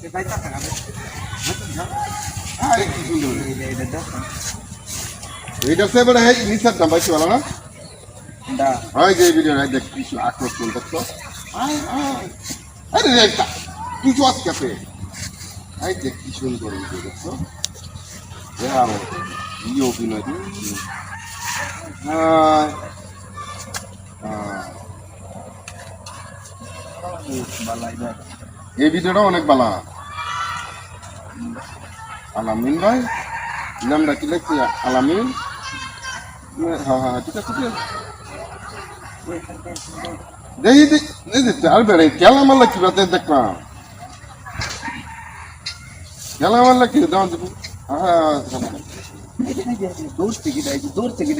কি এইটা সে বড় হ্যাঁ নিসার দাম পাইছি ভালো না? হয় যে ভিডিও নাই দেখ কিছু আকর্ষণ দেখছ? আয় আয়। আরে রে একটা। কিছু আছে কাছে। আই দেখ কি সুন্দর ভিডিও দেখছ? আর ই অভিনয় দিচ্ছি হায় এই ভিডিওটা অনেক ভালো। আলামিন ভাই নামটা কি লিখছি? আলামিন? হ্যাঁ হ্যাঁ ঠিক আছে দেখি দেখি আর বেড়ে কেলা মারলা কি বাতে দেখলাম? কেলা মারলা কি দাম দেবো হ্যাঁ দূর থেকে দূর থেকে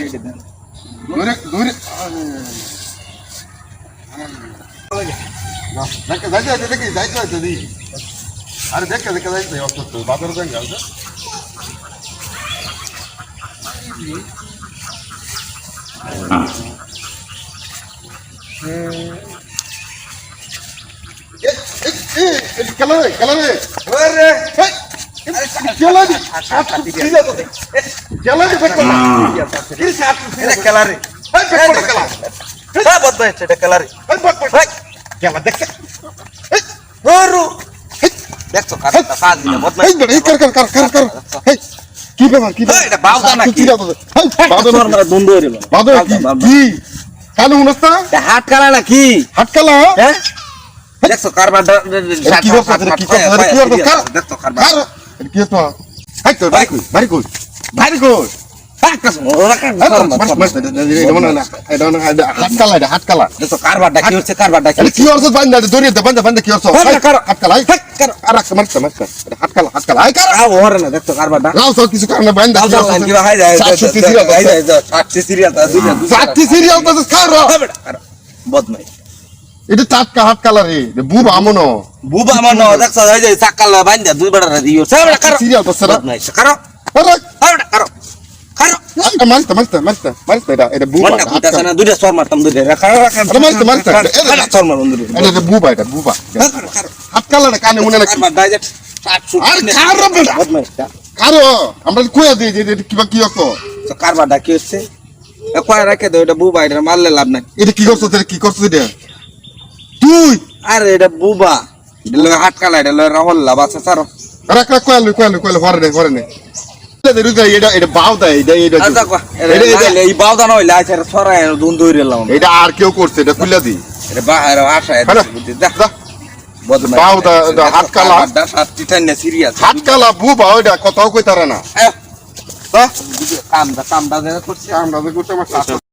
দেয় দেন দূরে দূরে দেখে যাইতে দেখি যাইতে হয়তো দি আরে দেখে দেখে যাইতে অত তো বাজার যাই গেল কালারে কালারে ওরে কালারে কালারে দেখো এটা কালারে হ্যাঁ বদ্ধ হচ্ছে এটা কালারে কেলা দেখছে ওরু দেখছ কাটা সাজ দিলে বদ্ধ এই কর কর কর কর কর এই, কি ব্যাপার কি ব্যাপার এটা বাউদা নাকি? কি বাউদা নাকি? দ্বন্দ্ব হয়ে গেল বাউদা কি কি কালো উনস্তা হাত কালা হ্যাঁ দেখছ কারবার কি করছ? কি করছ? কি করছ? কার- দেখছ কারবার কি কই কই কই বদমাই এটা টাটকা হাটকালা রে এটা বুব আমনো বুবা মন দেখছ হাই যায় সাকাল বান্দা দুই বড় দিও সাবড়া কারও সিরিয়াল তো সারা বদমাই কারও কারও কারও এটা মারতে মারতে মারতে মারতে এটা এটা বুবা মনটা কুইতাছে না দুইটা সর মারতাম দুইটা কারও আরে মারতে, মারতে। কারও সর মার বন্ধু এটা এটা বুবা এটা বুবা কারও হাটকালা কানে মনে নাকি কারবার দাই যে সাত সুট আর কারও বেটা বদমাই আমরা কইয়া দিই যে এটা কিবা কি হতো তো কারবারটা কি হচ্ছে এ কয় রাখে দাও এটা বুবা এটা মারলে লাভ নাই এটা কি করছ এটা কি করছ এটা তুই আরে এটা বুবা এটা লগে হাত কালা এটা রাহুল লাভ আছে সারো রাখ রাখ হরে নে হরে নে এটা আর কেউ করছে এটা খুলে দি এটা বাহির আশা হ্যালো। বুদ্ধি দেখ যা। বদমাই বাউদা এটা হাত কালা। দা সাতটি টাইনে সিরিয়াস হাটকালা বুবা ওইটা কথাও না।